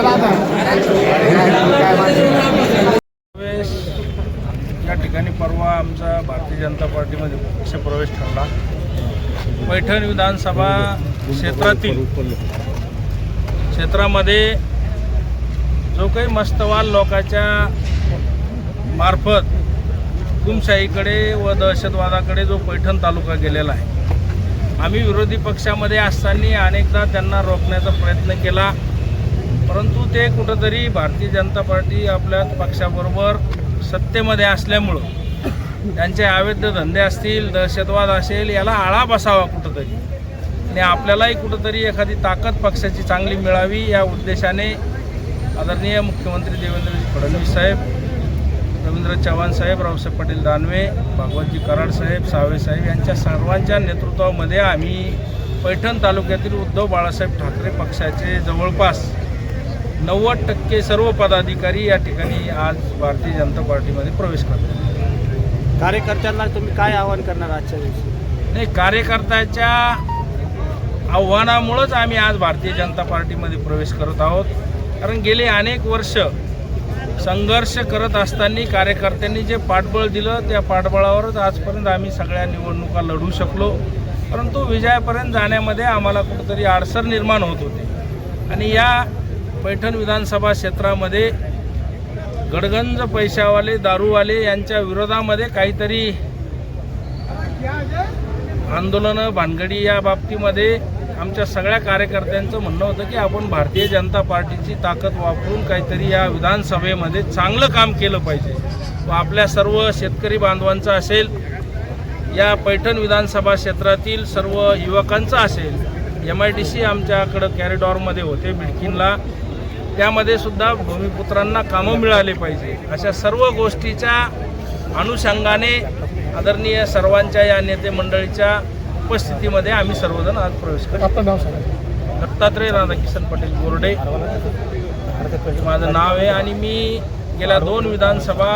प्रवेश आणि परवा आमचा भारतीय जनता पार्टीमध्ये पक्षप्रवेश ठरला. पैठण विधानसभा क्षेत्रातील क्षेत्रामध्ये जो काही मस्तवाल लोकांच्या मार्फत हुकुमशाहीकडे व दहशतवादाकडे जो पैठण तालुका गेलेला आहे आम्ही विरोधी पक्षामध्ये असताना अनेकदा त्यांना रोखण्याचा प्रयत्न केला. परंतु ते कुठंतरी भारतीय जनता पार्टी आपल्या पक्षाबरोबर सत्तेमध्ये असल्यामुळं त्यांचे अवैध धंदे असतील दहशतवाद असेल याला आळा बसावा कुठंतरी. आणि आपल्यालाही कुठंतरी एखादी ताकद पक्षाची चांगली मिळावी या उद्देशाने आदरणीय मुख्यमंत्री देवेंद्रजी फडणवीस साहेब रवींद्र चव्हाण साहेब रावसाहेब पाटील दानवे भागवतजी कराड साहेब सावे साहेब यांच्या सर्वांच्या नेतृत्वामध्ये आम्ही पैठण तालुक्यातील उद्धव बाळासाहेब ठाकरे पक्षाचे जवळपास नव्वद टक्के सर्व पदाधिकारी या ठिकाणी आज भारतीय जनता पार्टीमध्ये प्रवेश करतात. कार्यकर्त्यांना तुम्ही काय आव्हान करणार आजच्या दिवशी? नाही कार्यकर्त्याच्या आव्हानामुळंच आम्ही आज भारतीय जनता पार्टीमध्ये प्रवेश करत आहोत. कारण गेले अनेक वर्ष संघर्ष करत असताना कार्यकर्त्यांनी जे पाठबळ दिलं त्या पाठबळावरच आजपर्यंत आम्ही सगळ्या निवडणुका लढू शकलो. परंतु विजयापर्यंत जाण्यामध्ये आम्हाला कुठंतरी अडसर निर्माण होत होते. आणि या पैठण विधानसभा क्षेत्रामध्ये गडगंज पैशावाले दारूवाले यांच्या विरोधामध्ये काहीतरी आंदोलनं भानगडी या बाबतीमध्ये आमच्या सगळ्या कार्यकर्त्यांचं म्हणणं होतं की आपण भारतीय जनता पार्टीची ताकद वापरून काहीतरी या विधानसभेमध्ये चांगलं काम केलं पाहिजे. व आपल्या सर्व शेतकरी बांधवांचं असेल या पैठण विधानसभा क्षेत्रातील सर्व युवकांचं असेल एम आय डी सी आमच्याकडं कॅरिडॉरमध्ये होते बिडकीनला त्यामध्ये सुद्धा भूमिपुत्रांना कामं मिळाले पाहिजे. अशा सर्व गोष्टीच्या अनुषंगाने आदरणीय सर्वांच्या या नेते मंडळीच्या उपस्थितीमध्ये आम्ही सर्वजण आज प्रवेश करतो दत्तात्रय राधाकिशन पटेल बोर्डे. माझं नाव आहे आणि मी गेल्या दोन विधानसभा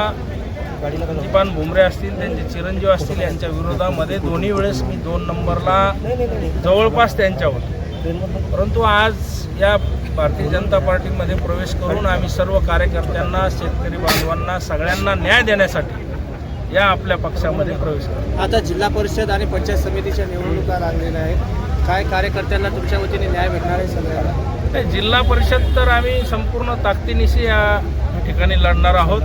दीपान भुमरे असतील त्यांचे चिरंजीव असतील यांच्या विरोधामध्ये दोन्ही वेळेस मी दोन नंबरला जवळपास त्यांच्यावर. परंतु आज या भारतीय जनता पार्टीमध्ये प्रवेश करून आम्ही सर्व कार्यकर्त्यांना शेतकरी बांधवांना सगळ्यांना न्याय देण्यासाठी या आपल्या पक्षामध्ये प्रवेश करतो. आता जिल्हा परिषद आणि पंचायत समितीच्या निवडणुका लागलेल्या आहेत. काय कार्यकर्त्यांना तुमच्या वतीने न्याय भेटणार आहे सगळ्यांना? नाही, जिल्हा परिषद तर आम्ही संपूर्ण ताकदीनिशी या ठिकाणी लढणार आहोत.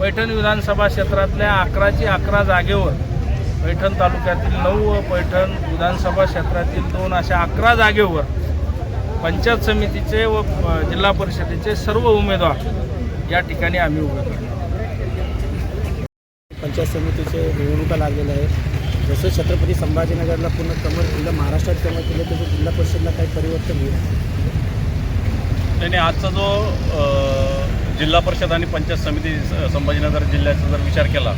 पैठण विधानसभा क्षेत्रातल्या अकराची अकरा जागेवर पैठण तालुक्यातील नऊ व पैठण विधानसभा क्षेत्रातील दोन अशा अकरा जागेवर पंचायत समितीचे व जिल्हा परिषदेचे सर्व उमेदवार या ठिकाणी आम्ही उभे करणार पंचायत समितीचे निवडणुका लागलेल्या आहेत. जसं छत्रपती संभाजीनगरला पूर्ण कमर केलं महाराष्ट्रात कमर केलं तसं जिल्हा परिषदला काही परिवर्तन होईल. त्याने आजचा जो जिल्हा परिषद आणि पंचायत समिती संभाजीनगर जिल्ह्याचा जर विचार केला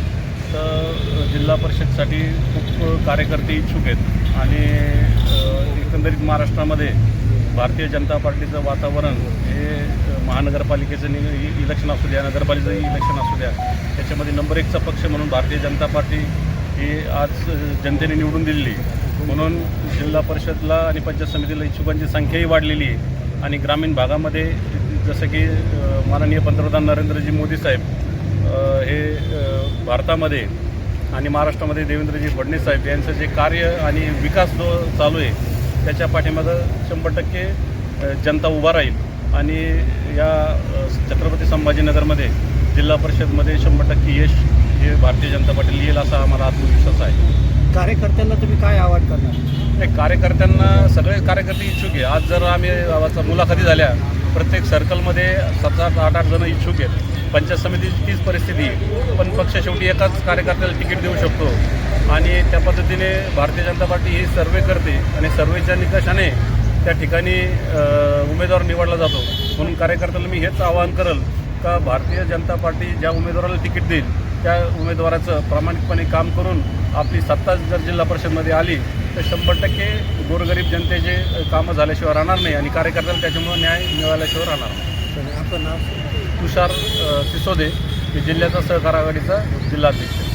तर जिल्हा परिषदसाठी खूप कार्यकर्ते इच्छुक आहेत. आणि एकंदरीत महाराष्ट्रामध्ये भारतीय जनता पार्टीचं वातावरण हे महानगरपालिकेचं नि इलेक्शन असू द्या नगरपालिकेचं इलेक्शन असू द्या त्याच्यामध्ये नंबर एकचा पक्ष म्हणून भारतीय जनता पार्टी ही आज जनतेने निवडून दिलेली. म्हणून जिल्हा परिषदला आणि पंचायत समितीला इच्छुकांची संख्याही वाढलेली आहे. आणि ग्रामीण भागामध्ये जसं की माननीय पंतप्रधान नरेंद्रजी मोदी साहेब हे भारतामध्ये आणि महाराष्ट्रामध्ये देवेंद्रजी फडणवीस साहेब यांचं जे कार्य आणि विकास जो चालू आहे त्याच्या पाठीमागं शंभर टक्के जनता उभा राहील. आणि या छत्रपती संभाजीनगरमध्ये जिल्हा परिषदमध्ये शंभर टक्के यश हे भारतीय जनता पार्टी येईल असा आम्हाला आत्मविश्वास आहे. कार्यकर्त्यांना तुम्ही काय आवाहन करणार? नाही कार्यकर्त्यांना सगळे कार्यकर्ते इच्छुक आहे. आज जर आम्ही गावाचा मुलाखती झाल्या प्रत्येक सर्कलमध्ये सात सात आठ आठ जण इच्छुक आहेत. पंचायत समितीची तीच परिस्थिती आहे. पण पक्ष शेवटी एकाच कार्यकर्त्याला तिकीट देऊ शकतो. आणि त्या पद्धतीने भारतीय जनता पार्टी ही सर्वे करते आणि सर्वेच्या निकषाने त्या ठिकाणी उमेदवार निवडला जातो. म्हणून कार्यकर्त्याला मी हेच आवाहन करेल का भारतीय जनता पार्टी ज्या उमेदवाराला तिकीट देईल त्या उमेदवाराचं प्रामाणिकपणे काम करून आपली सत्ता जर जिल्हा परिषदमध्ये आली. तर शंभर टक्के गोरगरीब जनतेचे कामं झाल्याशिवाय राहणार नाही आणि कार्यकर्त्याला त्याच्यामुळे न्याय मिळाल्याशिवाय राहणार नाही. आपलं नाव? तुषार सिसोदे हे जिल्ह्याचा सहकार आघाडीचा जिल्हाध्यक्ष.